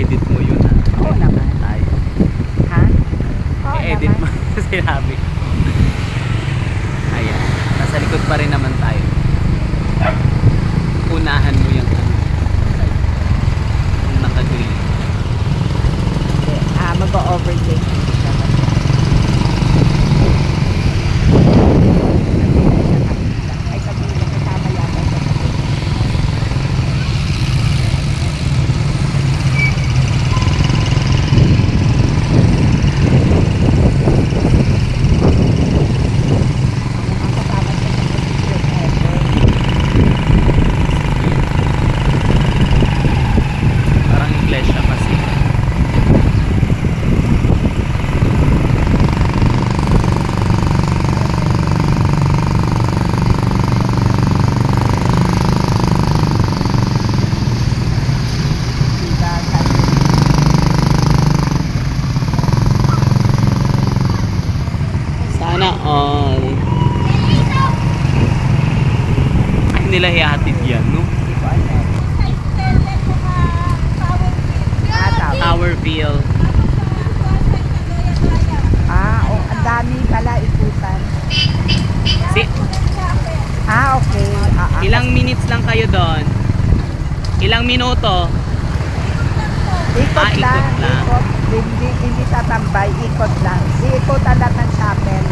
Edit mo yun na. Oo naman. Tayo. Ha? Oo I-edit mo. naman. Sinabi ko. Ayan. Nasa likod pa rin naman tayo. Unahan mo yung ano. Yung naka-green. Hindi. Ah, mag-overtake. Ay, kabila. Kasama yata sa Ang kasama sa Parang iglesia kasi. Sana all. Ay, nila hihatid yan, no? Tower Feel. Ah, oh, ang dami pala ikutan. Si, Ah, okay. Ah, ah. ilang minutes lang kayo doon? Ilang minuto? Ikot Ah, ikot lang, lang. ikot. Hindi, hindi tatambay, ikot lang. Ikot lang ng chapel.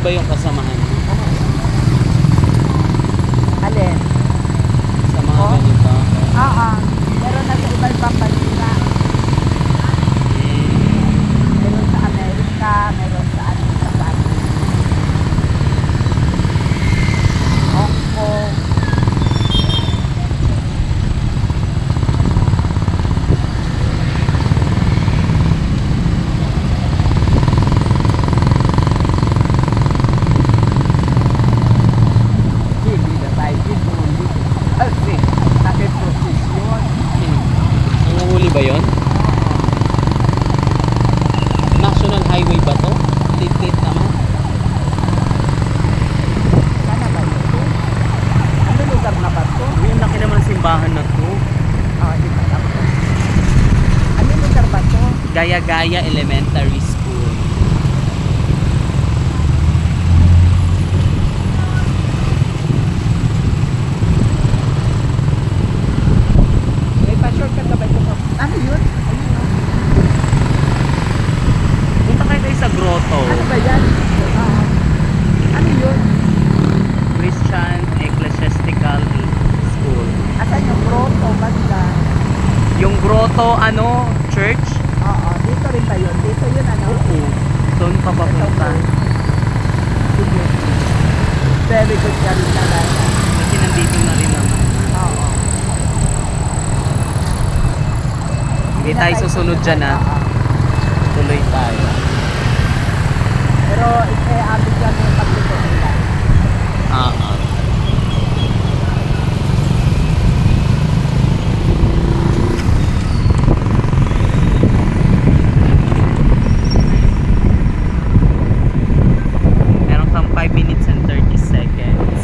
Ba yung kasamahan Nanguhuli ba yon? National Highway ba to? Tit-tit naman. Sana ba ito? Ano lugar na ba ito? Uy, ang laki naman simbahan na to. Oh, di ba? Ano lugar ba ito? Gaya-Gaya Elementary School. May pa-shortcut ka ba ito? Ano yun? Ayun, oh. Punta kayo tayo sa grotto. Ano ba yan? Ah, ano yun? Christian Ecclesiastical School. Asan yung grotto? Banda? Yung grotto, ano, church? Oo, dito rin ba yun? Dito yun ano? Oo. Doon pa papunta. Sige. Very good ka rin talaga. Kasi nandito na rin naman. Oo. Hindi tayo susunod dyan ah. Tuloy tayo. Pero eh, abig yan yung pagluto nila. Ah, ah. Meron kang 5 minutes and 30 seconds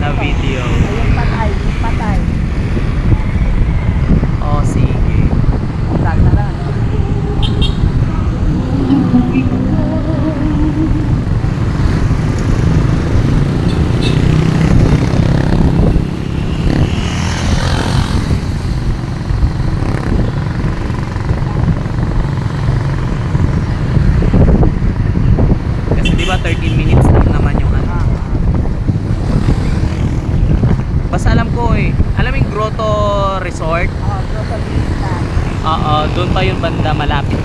na video. Ayun patay, patay. Oh, sige. Tag na lang. Oo, doon pa yung banda malapit.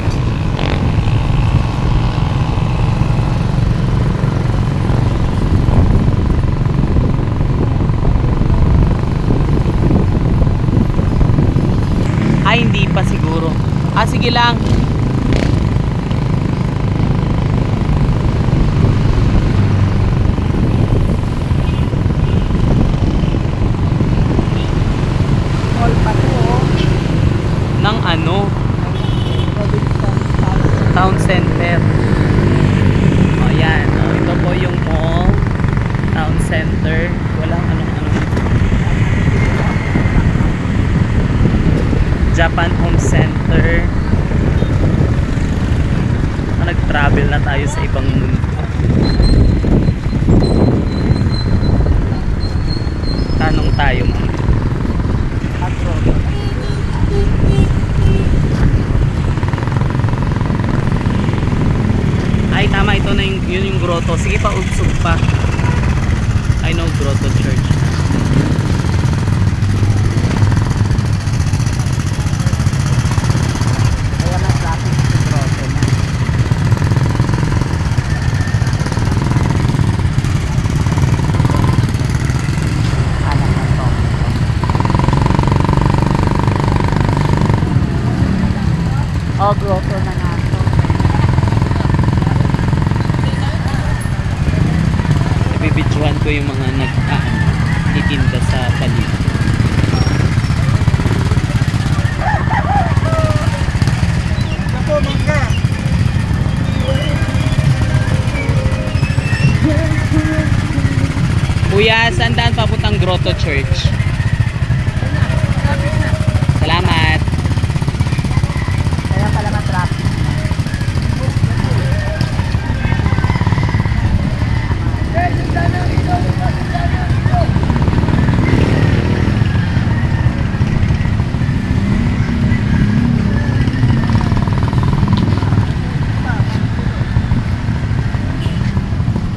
Ay, hindi pa siguro. Ah, sige lang. Mall pa to, oh. Ng ano, Robinson South. town center. O yan, o, ito po yung mall, town center. Walang anong ano. Japan Home Center. Ah, Nag-travel na tayo sa ibang mundo. Tanong tayo. Agro. Ay, tama. Ito na yung, yun yung grotto. Sige pa, ugsog pa. I know grotto church. Oh, grotto na nga Ibibidyohan ko yung mga ah, titinda sa paligid. Kuya, saan daan papuntang Grotto Church? Salamat. Kaya pala ma-traffic na.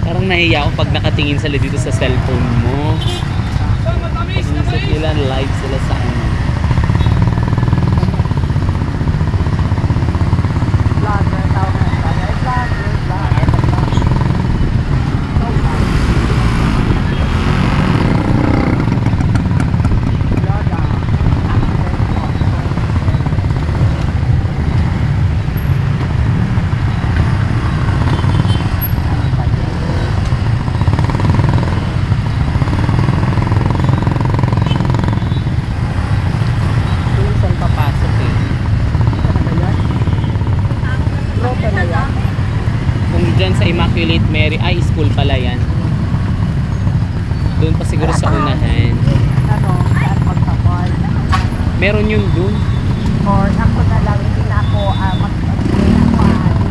Parang nahiya ako pag nakatingin sila dito sa cellphone mo. Inisip nila live sila sa ano. Vlogger, tawag na ng vlogger. Vlogger, vlogger, vlogger. So, vlogger. Kung saan papasok eh. Ano ba yan? Grotto na yan? Kung dyan sa Immaculate Mary, ay school pala yan. Doon pa siguro sa unahan. Ano, saan? Meron yun doon. Or ako na lang, hindi na ako uh, mag hindi na ako aalis.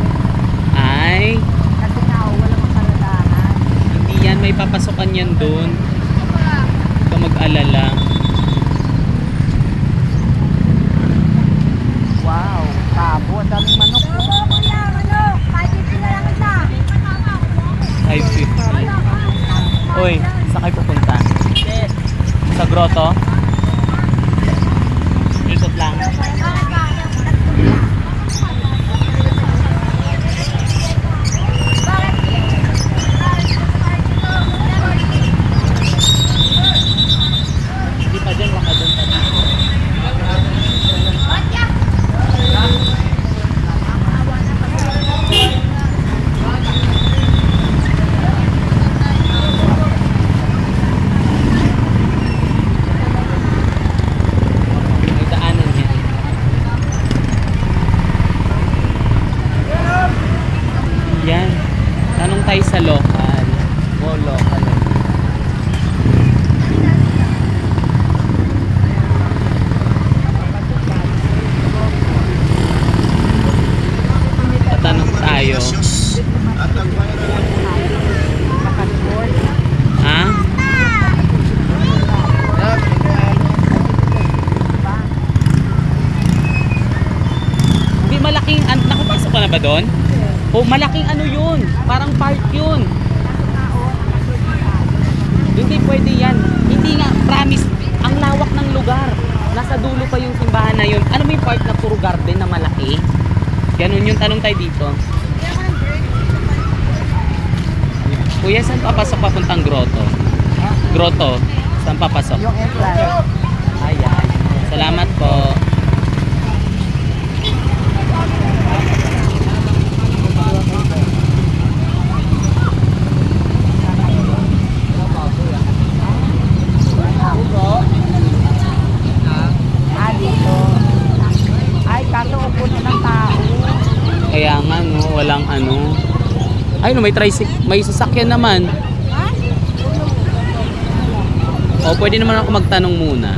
Ay, Kasi nga, oh, wala makalalahan. hindi yan. May papasokan yan doon. Huwag ka mag-alala. Wow, tabo. Ang daming manok. oh. 550. Uy, saan kayo pupunta? Sa grotto? Ikot lang. Hindi pa dyan, baka doon pa dyan. May daanan yan. Yan. Tanong tayo sa local. O, local. Tatanong tayo. Nakasboard. Ha? Ba? Hindi malaking, an nakapasok ka doon? O malaking ano yun? Parang park yun. Hindi pwede yan. Hindi nga, promise. Ang lawak ng lugar. Nasa dulo pa yung simbahan na yun. Ano mo yung part na puro garden na malaki? Ganun yung tanong tayo dito. Kuya, saan papasok papuntang grotto? Grotto, saan papasok? Yung entrance. Ayan. Salamat po. Ah, dito. Ay, kaso upo na ng tao. Kaya nga no, walang ano. Ay no, may tricycle, may sasakyan naman. O, pwede naman ako magtanong muna.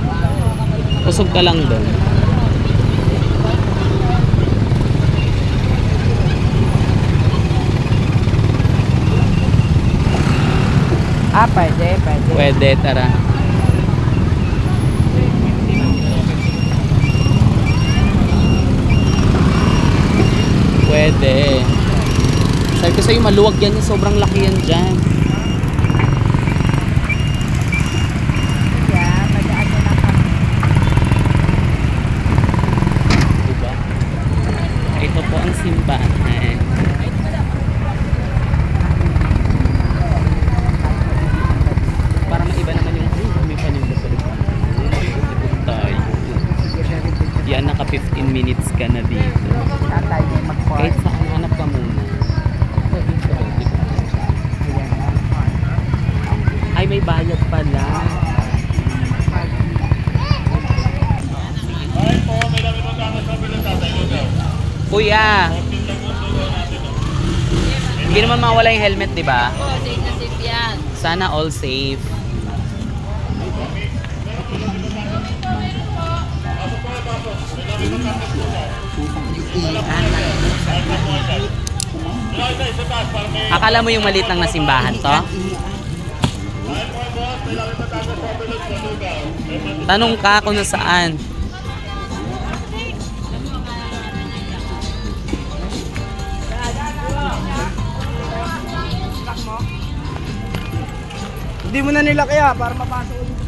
Usog ka lang doon. Ah, pwede, pwede. Pwede, tara. Pwede. Sabi ko sa'yo, maluwag yan. Sobrang laki yan dyan. Diba? Ito po ang simbahan. Para maiba naman yung ay, may paninda sa likod. Ikot tayo. Yan, naka 15 minutes ka na dito. Hindi naman mawala yung helmet, di ba? Oo, safe na safe yan. Sana all safe. Akala mo yung maliit lang na simbahan to? Tanong ka kung nasaan. Hindi mo na nila kaya para mapasok ulit.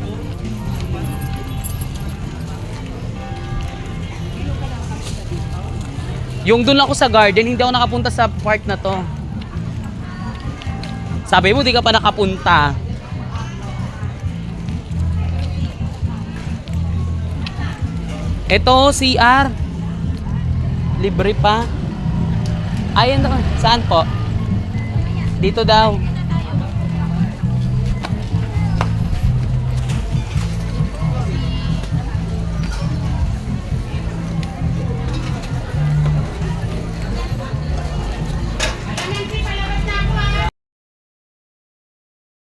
Yung doon ako sa garden, hindi ako nakapunta sa part na to. Sabi mo, di ka pa nakapunta. Ito, CR. Libre pa. Ayan na. Saan po? Dito daw.